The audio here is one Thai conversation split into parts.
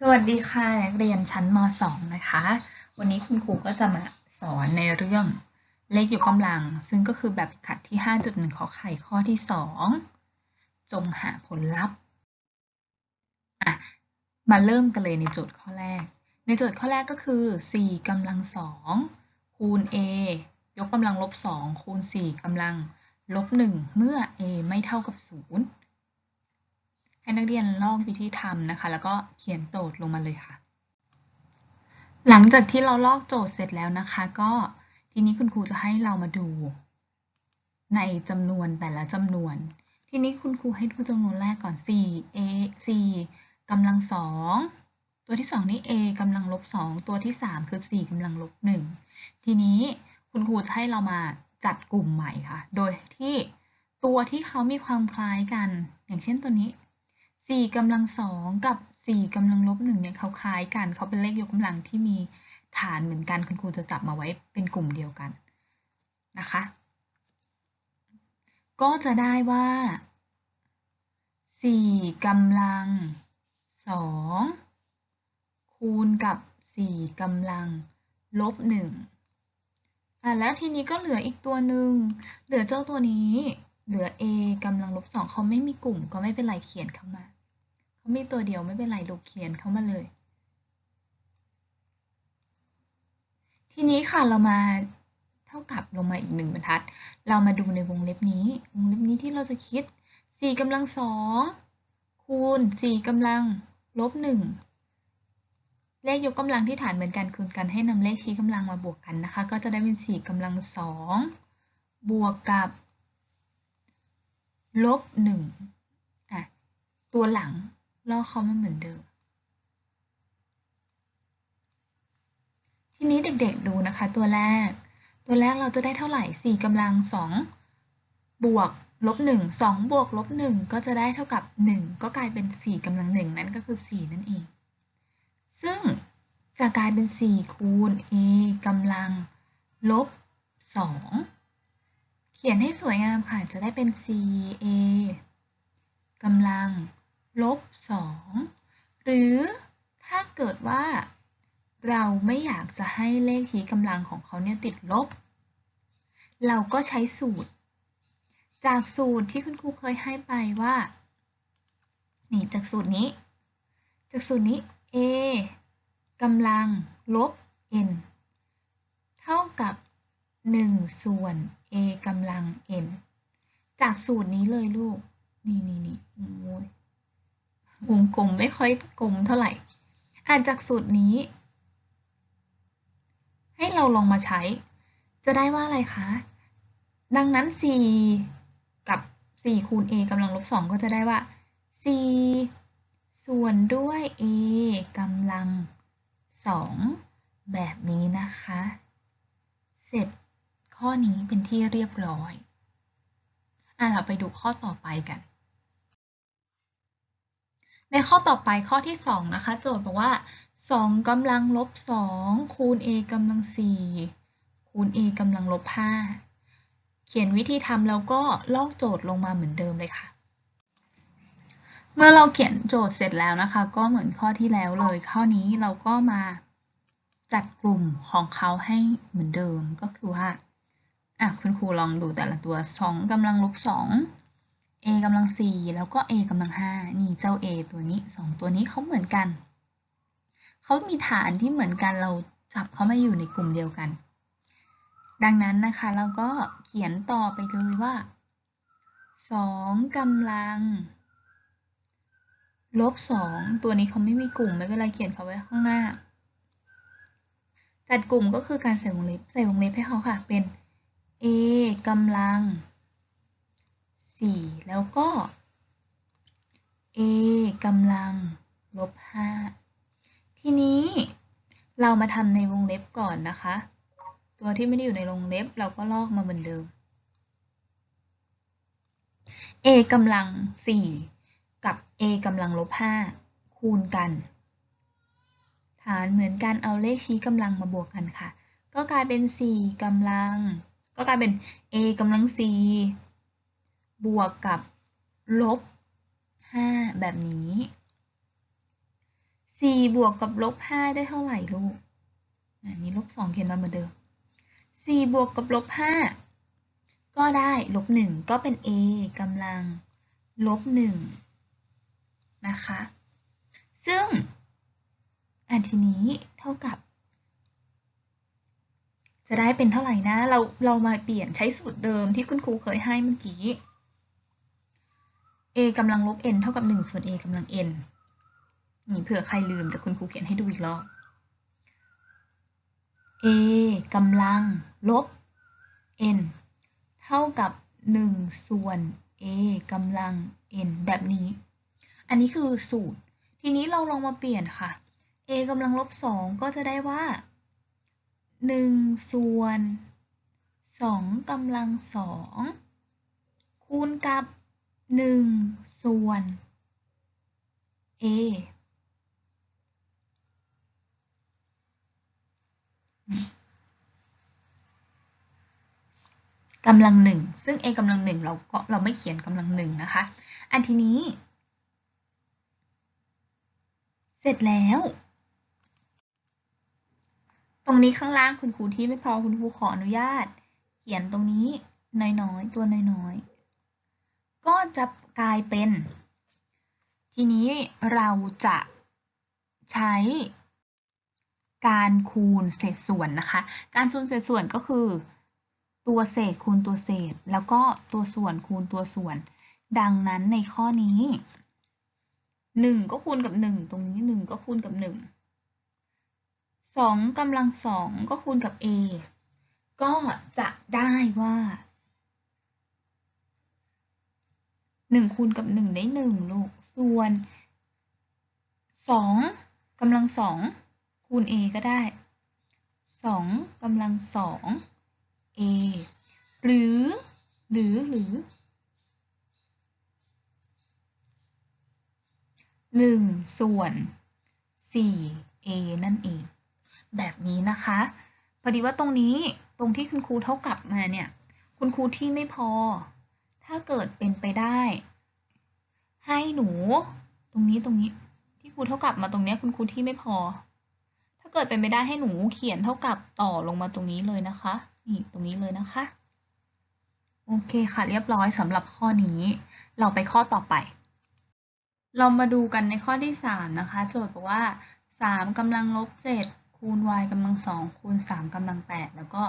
สวัสดีค่ะนักเรียนชั้นม .2 นะคะ วันนี้คุณครูก็จะมาสอนในเรื่องเลขยกกำลัง ซึ่งก็คือแบบฝึกหัดที่ 5.1 ขอไข่ข้อที่ 2 จงหาผลลัพธ์อะมาเริ่มกันเลยในโจทย์ข้อแรก ในโจทย์ข้อแรกก็คือ 4กำลัง 2 คูณ a ยกกำลังลบ 2 คูณ 4กำลังลบ 1 เมื่อ a ไม่เท่ากับ 0 ให้นักเรียนลอกวิธีทำนะคะ แล้วก็เขียนโจทย์ลงมาเลยค่ะ หลังจากที่เราลอกโจทย์เสร็จแล้วนะคะ ก็ทีนี้คุณครูจะให้เรามาดูในจำนวนแต่ละจำนวน ทีนี้คุณครูให้ดูจำนวนแรกก่อน 4 a 4กำลัง2ตัวที่ 2 นี่ a กำลังลบ 2 ตัวที่ 3 คือ 4กำลังลบ 1 ทีนี้คุณครูจะให้เรามาจัดกลุ่มใหม่ค่ะ โดยที่ตัวที่เขามีความคล้ายกัน อย่างเช่นตัวนี้ สี่กำลังสองกับสี่กำลังลบหนึ่งเนี่ยเขาคล้ายกันเขาเป็นเลขยกกำลังที่มีฐานเหมือนกันคุณครูจะจับมาไว้เป็นกลุ่มเดียวกันนะคะ ก็จะได้ว่าสี่กำลังสองคูณกับสี่กำลังลบหนึ่งอะแล้วทีนี้ก็เหลืออีกตัวหนึ่งเหลือเจ้าตัวนี้เหลือ a กำลังลบสองเขาไม่มีกลุ่มก็ไม่เป็นไรเขียนเข้ามา เขามีตัวเดียวไม่เป็นไรลูกเขียนเข้ามาเลย ทีนี้ค่ะเรามาเท่ากับลงมาอีกหนึ่งบรรทัด เรามาดูในวงเล็บนี้ วงเล็บนี้ที่เราจะคิด4กำลังสองคูณ4กำลังลบหนึ่งเลขยกกำลังที่ฐานเหมือนกันคูณกันให้นำเลขชี้กำลังมาบวกกันนะคะ ก็จะได้เป็น4กำลังสองบวกกับลบหนึ่งอะตัวหลัง ลอเขามาเหมือนเดิม ทีนี้เด็กๆดูนะคะ ตัวแรก ตัวแรกเราจะได้เท่าไหร่4กำลัง2บวกลบ1 2บวกลบ1ก็จะได้เท่ากับ 1 ก็กลายเป็น 4กำลัง1นั่นก็คือ 4 นั่นเอง ซึ่งจะกลายเป็น 4 คูณ a กำลังลบ 2 เขียนให้สวยงามค่ะ จะได้เป็น 4a กำลัง ลบ2หรือถ้าเกิดว่าเราไม่อยากจะให้เลขชี้กำลังของเขาเนี่ยติดลบ เราก็ใช้สูตร จากสูตรที่คุณครูเคยให้ไปว่า นี่จากสูตรนี้ จากสูตรนี้ a กำลังลบ n เท่ากับ 1 ส่วน a กำลัง n จากสูตรนี้เลยลูก นี่นี่นี่โอ้ย วงกลมไม่ค่อยกลมเท่าไหร่ อ่านจากสูตรนี้ ให้เราลองมาใช้ จะได้ว่าอะไรคะ ดังนั้น4กับ 4 คูณ a กำลังลบ 2 ก็จะได้ว่า4ส่วนด้วย a กำลัง 2 แบบนี้นะคะ เสร็จข้อนี้เป็นที่เรียบร้อย อะเราไปดูข้อต่อไปกัน ในข้อต่อไปข้อที่ 2 นะคะ โจทย์บอกว่า 2กำลังลบ 2 คูณ a กำลัง 4 คูณ a กำลังลบ 5 เขียนวิธีทำแล้วก็ลอกโจทย์ลงมาเหมือนเดิมเลยค่ะ เมื่อเราเขียนโจทย์เสร็จแล้วนะคะ ก็เหมือนข้อที่แล้วเลย ข้อนี้เราก็มาจัดกลุ่มของเขาให้เหมือนเดิมก็คือว่าอะคุณครูลองดูแต่ละตัว 2กำลังลบ 2 a กำลัง4แล้วก็ a กำลัง5นี่เจ้า a ตัวนี้2ตัวนี้เขาเหมือนกัน เขามีฐานที่เหมือนกันเราจับเขามาอยู่ในกลุ่มเดียวกัน ดังนั้นนะคะเราก็เขียนต่อไปเลยว่า2กำลัง ลบ2ตัวนี้เขาไม่มีกลุ่มไม่เป็นไรเขียนเขาไว้ข้างหน้า จัดกลุ่มก็คือการใส่วงเล็บใส่วงเล็บให้เขาค่ะเป็น a กำลัง 4แล้วก็ a กำลังลบ5ทีนี้เรามาทำในวงเล็บก่อนนะคะ ตัวที่ไม่ได้อยู่ในวงเล็บเราก็ลอกมาเหมือนเดิม a กำลัง4กับ a กำลังลบ5คูณกัน ฐานเหมือนกันเอาเลขชี้กำลังมาบวกกันค่ะ ก็กลายเป็น 4กำลัง ก็กลายเป็น a กำลัง4 บวกกับลบ 5 แบบนี้สี่บวกกับลบห้าได้เท่าไหร่ลูก อันนี้ลบสองเขียนมาเหมือนเดิมสี่บวกกับลบห้าก็ได้ลบหนึ่งก็เป็น a กำลังลบหนึ่งนะคะ ซึ่ง อันทีนี้เท่ากับ จะได้เป็นเท่าไหร่นะ เราเรามาเปลี่ยนใช้สูตรเดิมที่คุณครูเคยให้เมื่อกี้ a กำลังลบ n เท่ากับ 1 ส่วน a กำลัง n นี่เผื่อใครลืมแต่คุณครูเขียนให้ดูอีกรอบ a กำลังลบ n เท่ากับ 1 ส่วน a กำลัง n แบบนี้ อันนี้คือสูตร ทีนี้เราลองมาเปลี่ยนค่ะ a กำลังลบ 2 ก็จะได้ว่า 1 ส่วน 2กำลัง 2 คูณกับ 1ส่วน a กำลังหนึ่งซึ่ง a กำลังหนึ่งเราก็เราไม่เขียนกำลังหนึ่งนะคะ อันทีนี้ เสร็จแล้ว ตรงนี้ข้างล่างคุณครูที่ไม่พอคุณครูขออนุญาต เขียนตรงนี้น้อยๆ ตัวน้อยๆ ก็จะกลายเป็น ทีนี้เราจะใช้การคูณเศษส่วนนะคะ การคูณเศษส่วนก็คือ ตัวเศษคูณตัวเศษ แล้วก็ตัวส่วนคูณตัวส่วน ดังนั้นในข้อนี้ 1 ก็คูณกับ 1 ตรงนี้ 1 ก็คูณกับ 1 2กำลัง 2 ก็คูณกับ a ก็จะได้ว่า 1คูณกับ1ได้1ลูก ส่วน2กำลัง2คูณ a ก็ได้2กำลัง2 a หรือ หรือ หรือ1ส่วน 4a นั่นเอง แบบนี้นะคะ พอดีว่าตรงนี้ตรงที่คุณครูเท่ากับมาเนี่ย คุณครูที่ไม่พอ ถ้าเกิดเป็นไปได้ ให้หนู ตรงนี้ตรงนี้ ที่ครูเท่ากับมาตรงนี้คุณครูที่ไม่พอ ถ้าเกิดเป็นไปได้ให้หนูเขียนเท่ากับต่อลงมาตรงนี้เลยนะคะ นี่ตรงนี้เลยนะคะ โอเคค่ะเรียบร้อยสำหรับข้อนี้ เราไปข้อต่อไป เรามาดูกันในข้อที่ 3 นะคะ โจทย์บอกว่า3กำลังลบ7คูณ y กำลัง2คูณ3กำลัง8แล้วก็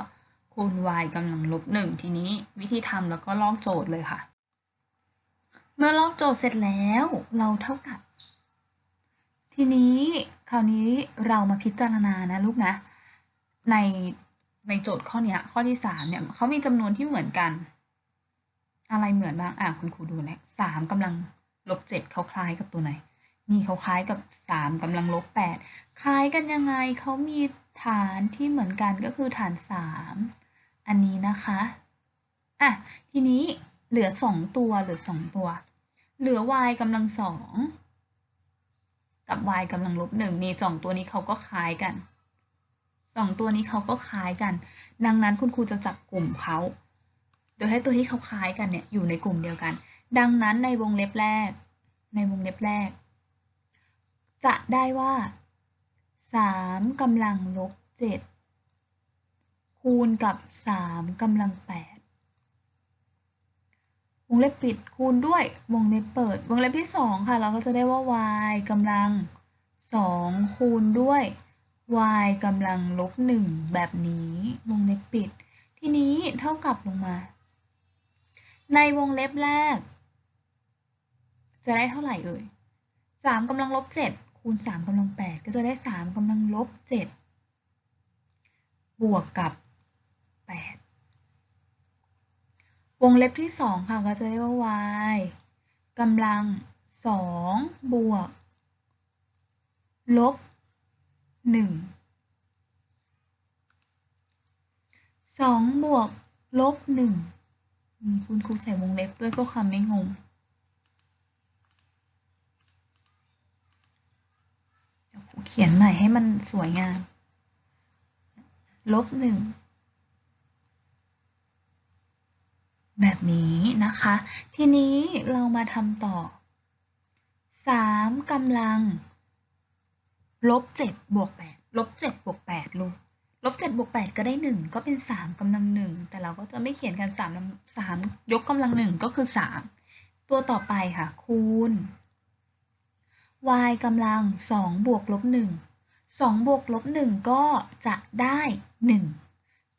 คูณ y กำลังลบ1ทีนี้วิธีทำแล้วก็ลอกโจทย์เลยค่ะ เมื่อลอกโจทย์เสร็จแล้วเราเท่ากับ ทีนี้คราวนี้เรามาพิจารณานะลูกนะ ในในโจทย์ข้อนี้ข้อที่3เนี่ยเขามีจำนวนที่เหมือนกัน อะไรเหมือนบ้างอะคุณครูดูนะสามกำลังลบเจ็ดเขาคล้ายกับตัวไหนนี่เขาคล้ายกับสามกำลังลบแปดคล้ายกันยังไงเขามีฐานที่เหมือนกันก็คือฐานสาม อันนี้นะคะอะทีนี้เหลือสองตัวเหลือสองตัว เหลือ y กำลังสองกับ y กำลังลบหนึ่งนี่สองตัวนี้เขาก็คล้ายกันสองตัวนี้เขาก็คล้ายกัน ดังนั้นคุณครูจะจับกลุ่มเขาโดยให้ตัวที่เขาคล้ายกันเนี่ยอยู่ในกลุ่มเดียวกัน ดังนั้นในวงเล็บแรก ในวงเล็บแรก จะได้ว่า3กำลังลบ7 คูณกับ 3กำลัง 8 วงเล็บปิดคูณด้วยวงเล็บเปิด วงเล็บที่ 2 ค่ะ เราก็จะได้ว่า y กำลัง 2 คูณด้วย y กำลังลบ 1 แบบนี้วงเล็บปิด ทีนี้เท่ากับลงมา ในวงเล็บแรก จะได้เท่าไหร่เอ่ยสามกำลังลบเจ็ดคูณสามกำลังแปดก็จะได้สามกำลังลบเจ็ดบวกกับ แปดวงเล็บที่สองค่ะ ก็จะได้ว่า y กำลังสองบวก ลบหนึ่งสองบวก ลบหนึ่งมีคุณครูใส่วงเล็บด้วยเพื่อความไม่งงเดี๋ยวครูเขียนใหม่ให้มันสวยงาม ลบหนึ่ง แบบนี้นะคะ ทีนี้เรามาทำต่อ 3กำลังลบเจ็ดบวกแปดลบเจ็ดบวกแปดลูกลบเจ็ดบวกแปดก็ได้หนึ่งก็เป็นสามกำลังหนึ่งแต่เราก็จะไม่เขียนกันสามสามยกกำลังหนึ่งก็คือสามตัวต่อไปค่ะ คูณ y กำลังสองบวกลบหนึ่งสองบวกลบหนึ่งก็จะได้หนึ่ง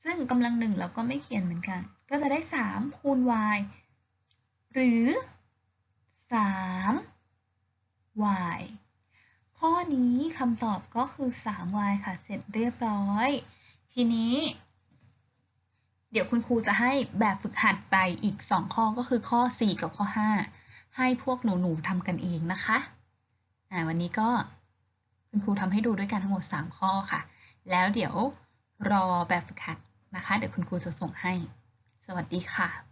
ซึ่งกำลังหนึ่งเราก็ไม่เขียนเหมือนกัน ก็จะได้สามคูณ y หรือสาม y ข้อนี้คำตอบก็คือ 3y ค่ะ เสร็จเรียบร้อย ทีนี้ เดี๋ยวคุณครูจะให้แบบฝึกหัดไปอีก 2 ข้อก็คือข้อ 4 กับข้อ 5 ให้พวกหนูๆทำกันเองนะคะอ่าวันนี้ก็คุณครูทำให้ดูด้วยกันทั้งหมด 3 ข้อค่ะ แล้วเดี๋ยวรอแบบฝึกหัด นะคะ เดี๋ยวคุณครูจะส่งให้ สวัสดีค่ะ